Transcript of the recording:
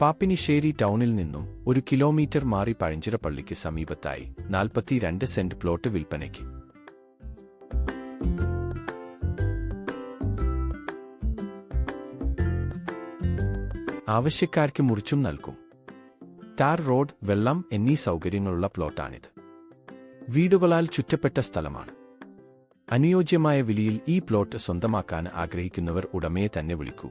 പാപ്പിനിശ്ശേരി ടൗണിൽ നിന്നും ഒരു കിലോമീറ്റർ മാറി പഴഞ്ചിറപ്പള്ളിക്ക് സമീപത്തായി നാൽപ്പത്തിരണ്ട് സെന്റ് പ്ലോട്ട് വിൽപ്പനയ്ക്ക്. ആവശ്യക്കാർക്ക് മുറിച്ചും നൽകും. ടാർ റോഡ് വെള്ളം എന്നീ സൗകര്യങ്ങളുള്ള പ്ലോട്ടാണിത്. വീടുകളാൽ ചുറ്റപ്പെട്ട സ്ഥലമാണ്. അനുയോജ്യമായ വിലയിൽ ഈ പ്ലോട്ട് സ്വന്തമാക്കാൻ ആഗ്രഹിക്കുന്നവർ ഉടമയെ തന്നെ വിളിക്കൂ.